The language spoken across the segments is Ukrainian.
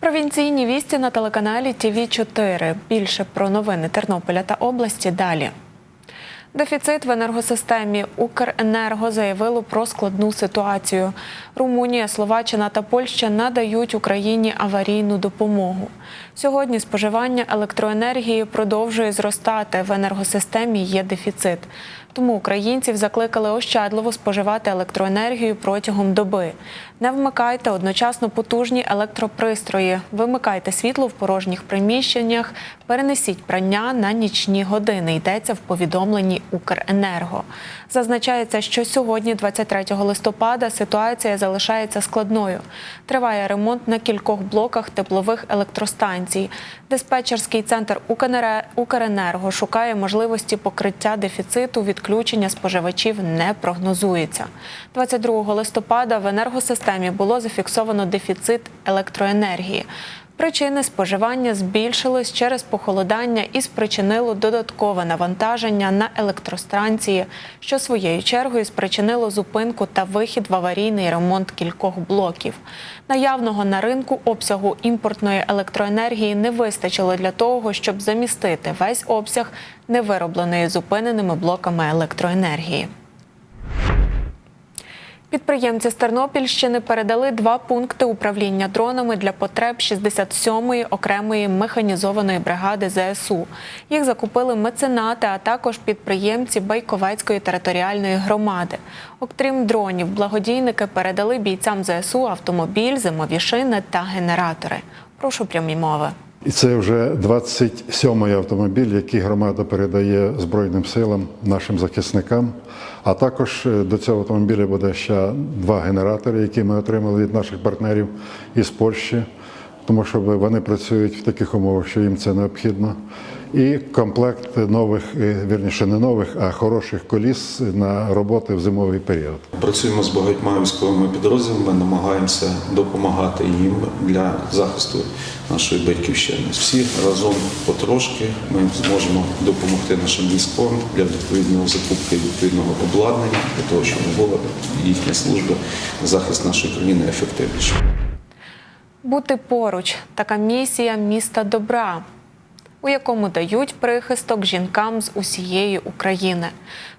Провінційні вісті на телеканалі ТВ 4 Більше про новини Тернополя та області далі. Дефіцит в енергосистемі Укренерго заявило про складну ситуацію. Румунія, Словаччина та Польща надають Україні аварійну допомогу. Сьогодні споживання електроенергії продовжує зростати. В енергосистемі є дефіцит. Тому українців закликали ощадливо споживати електроенергію протягом доби. Не вмикайте одночасно потужні електропристрої, вимикайте світло в порожніх приміщеннях, перенесіть прання на нічні години. Йдеться в повідомленні Укренерго. Зазначається, що сьогодні, 23 листопада, ситуація залишається складною. Триває ремонт на кількох блоках теплових електростанцій. Диспетчерський центр Укренерго шукає можливості покриття дефіциту. Відключення споживачів не прогнозується. 22 листопада в енергосистемі було зафіксовано дефіцит електроенергії. Причини споживання збільшились через похолодання і спричинило додаткове навантаження на електростанції, що своєю чергою спричинило зупинку та вихід в аварійний ремонт кількох блоків. Наявного на ринку обсягу імпортної електроенергії не вистачило для того, щоб замістити весь обсяг невиробленої зупиненими блоками електроенергії. Підприємці з Тернопільщини передали два пункти управління дронами для потреб 67-ї окремої механізованої бригади ЗСУ. Їх закупили меценати, а також підприємці Байковецької територіальної громади. Окрім дронів, благодійники передали бійцям ЗСУ автомобіль, зимові шини та генератори. Прошу прямі мови. І це вже 27-й автомобіль, який громада передає Збройним силам, нашим захисникам. А також е, до цього автомобіля буде ще два генератори, які ми отримали від наших партнерів із Польщі, тому що вони працюють в таких умовах, що їм це необхідно. І комплект нових, е, вірніше не нових, а хороших коліс на роботи в зимовий період. Працюємо з багатьма військовими підрозділами, намагаємося допомагати їм для захисту нашої батьківщини. Всі разом потрошки ми зможемо допомогти нашим військовим для відповідної закупки відповідного обладнання, для того, щоб була їхня служба, захист нашої країни ефективніше. Бути поруч така місія міста добра, у якому дають прихисток жінкам з усієї України.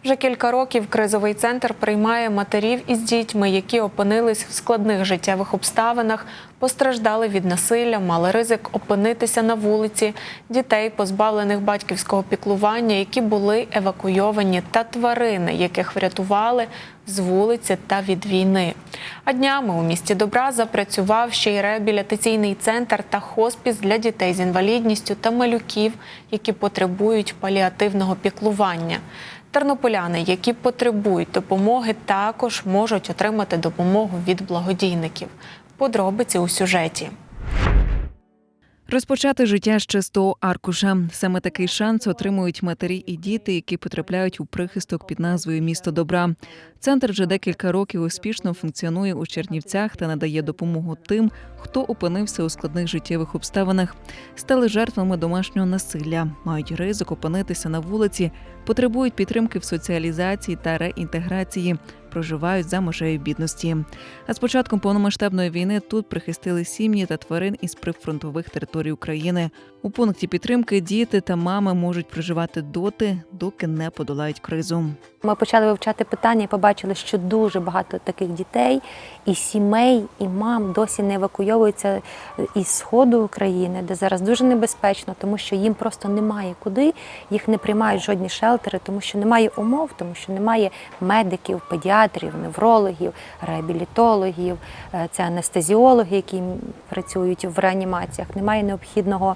Вже кілька років кризовий центр приймає матерів із дітьми, які опинились в складних життєвих обставинах, постраждали від насилля, мали ризик опинитися на вулиці, дітей, позбавлених батьківського піклування, які були евакуйовані, та тварини, яких врятували з вулиці та від війни. А днями у місті Добра запрацював ще й реабілітаційний центр та хоспіс для дітей з інвалідністю та малюків, які потребують паліативного піклування. Тернополяни, які потребують допомоги, також можуть отримати допомогу від благодійників. Подробиці у сюжеті. Розпочати життя з чистого аркуша. Саме такий шанс отримують матері і діти, які потрапляють у прихисток під назвою Місто добра. Центр вже декілька років успішно функціонує у Чернівцях та надає допомогу тим, хто опинився у складних життєвих обставинах, стали жертвами домашнього насилля, мають ризик опинитися на вулиці, потребують підтримки в соціалізації та реінтеграції, проживають за межею бідності. А з початком повномасштабної війни тут прихистили сім'ї та тварин із прифронтових територій України. У пункті підтримки діти та мами можуть проживати доти, доки не подолають кризу. Ми почали вивчати питання і побачили, що дуже багато таких дітей і сімей, і мам досі не евакуйовуються із сходу України, де зараз дуже небезпечно, тому що їм просто немає куди, їх не приймають жодні шелтери, тому що немає умов, тому що немає медиків, педіатрів, неврологів, реабілітологів, е, це анестезіологи, які працюють в реанімаціях. Немає необхідного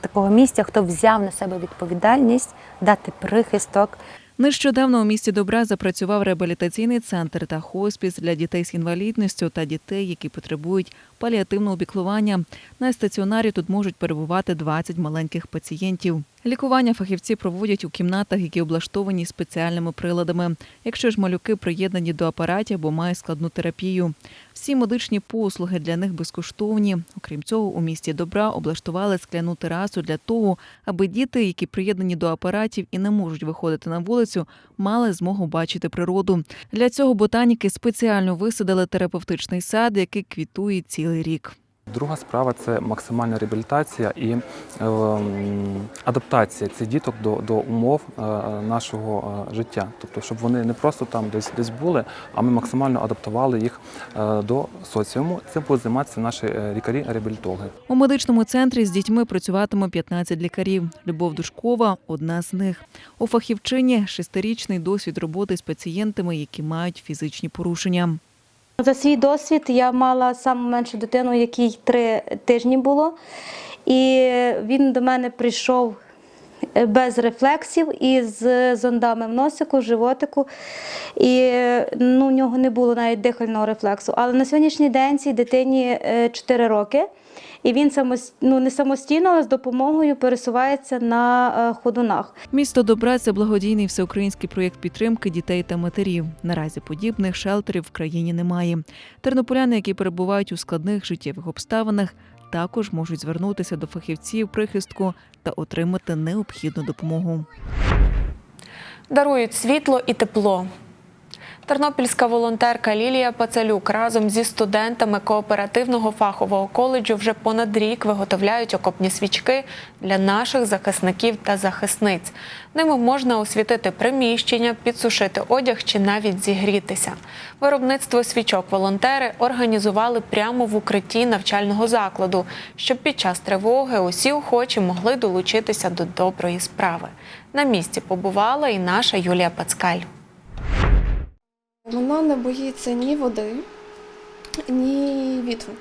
такого місця, хто взяв на себе відповідальність дати прихисток Нещодавно у місті Добра запрацював реабілітаційний центр та хоспіс для дітей з інвалідністю та дітей, які потребують паліативного піклування. На стаціонарі тут можуть перебувати 20 маленьких пацієнтів. Лікування фахівці проводять у кімнатах, які облаштовані спеціальними приладами. Якщо ж малюки приєднані до апаратів або мають складну терапію. Всі медичні послуги для них безкоштовні. Окрім цього, у місті Добра облаштували скляну терасу для того, аби діти, які приєднані до апаратів і не можуть виходити на вулицю, мали змогу бачити природу. Для цього ботаніки спеціально висадили терапевтичний сад, який квітує цілий рік. Друга справа це максимальна реабілітація і ем, адаптація цих діток до, до умов е, нашого е, життя. Тобто, щоб вони не просто там десь десь були, а ми максимально адаптували їх е, до соціуму. Цим будуть займатися наші лікарі-реабілітологи. У медичному центрі з дітьми працюватиме 15 лікарів. Любов Душкова – одна з них. У фахівчині шестирічний досвід роботи з пацієнтами, які мають фізичні порушення. За свій досвід я мала саму меншу дитину, якій три тижні було. І він до мене прийшов без рефлексів і з зондами в носику, в животику. І ну, у нього не було навіть дихального рефлексу. Але на сьогоднішній день цій дитині 4 роки. І він самос... ну, не самостійно, але з допомогою пересувається на е, ходунах. Місто добра це благодійний всеукраїнський проєкт підтримки дітей та матерів. Наразі подібних шелтерів в країні немає. Тернополяни, які перебувають у складних життєвих обставинах, також можуть звернутися до фахівців прихистку та отримати необхідну допомогу. Дарують світло і тепло. Тернопільська волонтерка Лілія Пацалюк разом зі студентами кооперативного фахового коледжу вже понад рік виготовляють окопні свічки для наших захисників та захисниць. Ними можна освітити приміщення, підсушити одяг чи навіть зігрітися. Виробництво свічок волонтери організували прямо в укритті навчального закладу, щоб під час тривоги усі охочі могли долучитися до доброї справи. На місці побувала і наша Юлія Пацкаль. Вона не боїться ні води, ні вітру.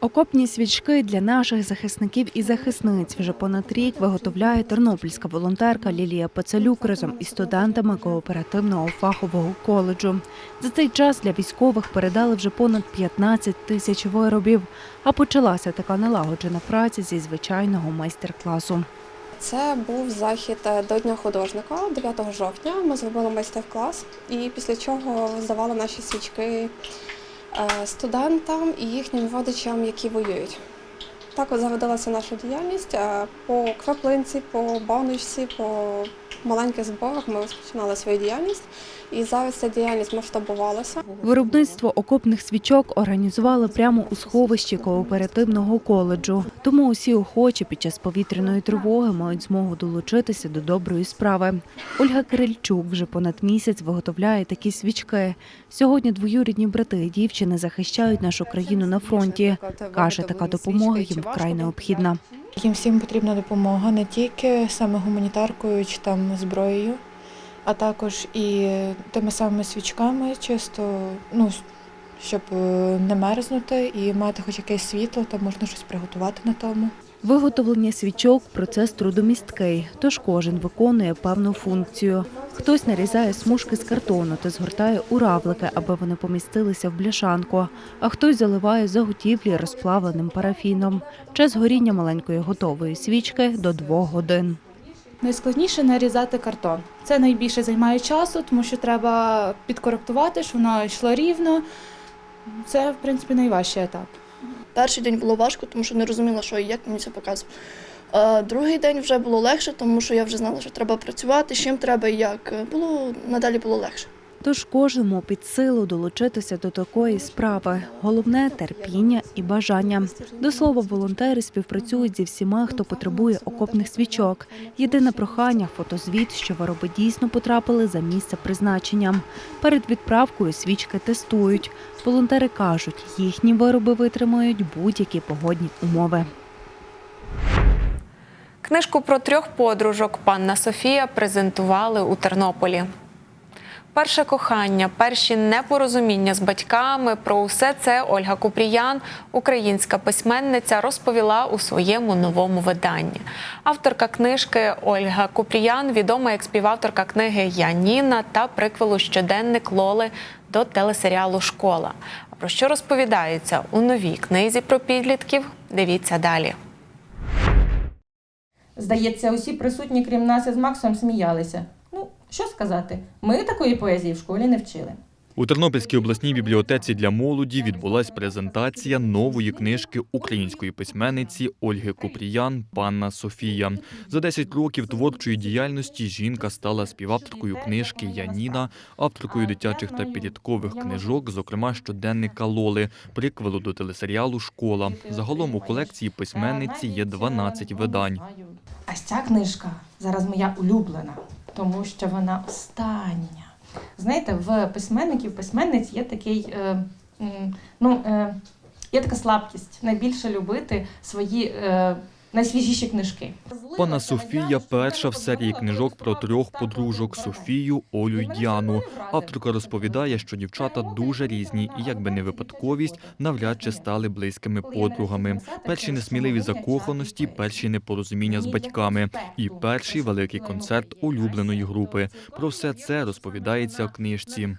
Окопні свічки для наших захисників і захисниць вже понад рік виготовляє тернопільська волонтерка Лілія Пацалюк разом із студентами кооперативного фахового коледжу. За цей час для військових передали вже понад 15 тисяч виробів. А почалася така налагоджена праця зі звичайного майстер-класу. Це був захід е, до Дня художника 9 жовтня. Ми зробили майстер-клас і після чого здавали наші свічки е, студентам і їхнім родичам, які воюють. Так от зародилася наша діяльність. По краплинці, по баночці, по маленьких зборах ми розпочинали свою діяльність. І зараз ця діяльність масштабувалася. Виробництво окопних свічок організували прямо у сховищі кооперативного коледжу. Тому усі охочі під час повітряної тривоги мають змогу долучитися до доброї справи. Ольга Кирильчук вже понад місяць виготовляє такі свічки. Сьогодні двоюрідні брати і дівчини захищають нашу країну на фронті. Каже, така допомога їм вкрай необхідна. Їм всім потрібна допомога не тільки саме гуманітаркою чи там зброєю, а також і тими самими свічками, чисто, ну, щоб е, не мерзнути і мати хоч якесь світло, там можна щось приготувати на тому. Виготовлення свічок процес трудомісткий, тож кожен виконує певну функцію. Хтось нарізає смужки з картону та згортає у равлики, аби вони помістилися в бляшанку, а хтось заливає заготівлі розплавленим парафіном. Час горіння маленької готової свічки до двох годин. Найскладніше нарізати картон. Це найбільше займає часу, тому що треба підкоректувати, щоб воно йшло рівно. Це, в принципі, найважчий етап. Перший день було важко, тому що не розуміла, що і як мені це показує. А другий день вже було легше, тому що я вже знала, що треба працювати, з чим треба і як. Було надалі було легше. Тож кожному під силу долучитися до такої справи. Головне терпіння і бажання. До слова, волонтери співпрацюють зі всіма, хто потребує окопних свічок. Єдине прохання фотозвіт, що вироби дійсно потрапили за місце призначення. Перед відправкою свічки тестують. Волонтери кажуть, їхні вироби витримають будь-які погодні умови. Книжку про трьох подружок панна Софія презентували у Тернополі. Перше кохання, перші непорозуміння з батьками. Про усе це Ольга Купріян, українська письменниця, розповіла у своєму новому виданні. Авторка книжки Ольга Купріян, відома як співавторка книги Яніна та приквелу Щоденник Лоли до телесеріалу Школа. Про що розповідається у новій книзі про підлітків? Дивіться далі. Здається, усі присутні, крім нас із Максом, сміялися. Що сказати, ми такої поезії в школі не вчили. У Тернопільській обласній бібліотеці для молоді відбулась презентація нової книжки української письменниці Ольги Купріян Панна Софія. За 10 років творчої діяльності жінка стала співавторкою книжки Яніна, авторкою дитячих та підліткових книжок, зокрема щоденника Лоли, приквелу до телесеріалу Школа. Загалом у колекції письменниці є 12 видань. А ця книжка зараз моя улюблена, тому що вона остання. Знаєте, в письменників, письменниць є такий, е, ну, е, є така слабкість найбільше любити свої е, найсвіжіші книжки. Пана Софія перша в серії книжок про трьох подружок Софію, Олю й Діану. Авторка розповідає, що дівчата дуже різні і, якби не випадковість, навряд чи стали близькими подругами. Перші несміливі закоханості, перші непорозуміння з батьками і перший великий концерт улюбленої групи. Про все це розповідається в книжці.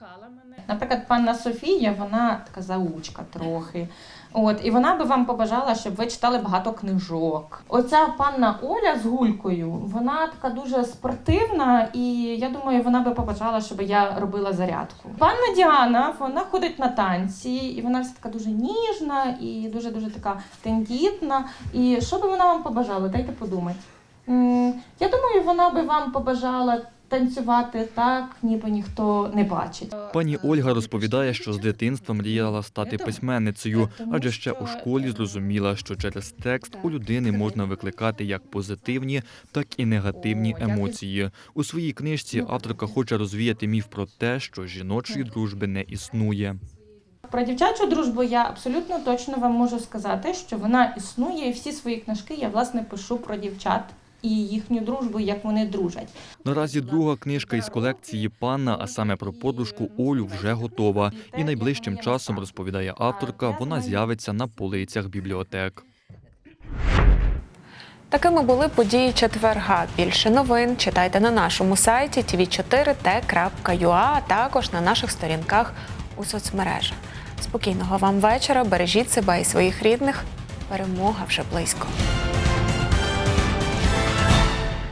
Наприклад, панна Софія, вона така заучка трохи. От, і вона би вам побажала, щоб ви читали багато книжок. Оця панна Оля з гулькою, вона така дуже спортивна, і я думаю, вона би побажала, щоб я робила зарядку. Панна Діана, вона ходить на танці, і вона вся така дуже ніжна і дуже дуже така тендітна. І що би вона вам побажала? Дайте подумати. Я думаю, вона би вам побажала танцювати так, ніби ніхто не бачить. Пані Ольга розповідає, що з дитинства мріяла стати письменницею, адже ще у школі зрозуміла, що через текст у людини можна викликати як позитивні, так і негативні емоції. У своїй книжці авторка хоче розвіяти міф про те, що жіночої дружби не існує. Про дівчачу дружбу я абсолютно точно вам можу сказати, що вона існує, і всі свої книжки я власне пишу про дівчат і їхню дружбу, як вони дружать. Наразі друга книжка із колекції панна, а саме про подружку Олю, вже готова. І найближчим часом розповідає авторка, вона з'явиться на полицях бібліотек. Такими були події четверга. Більше новин читайте на нашому сайті tv4t.ua, а також на наших сторінках у соцмережах. Спокійного вам вечора, бережіть себе і своїх рідних. Перемога вже близько.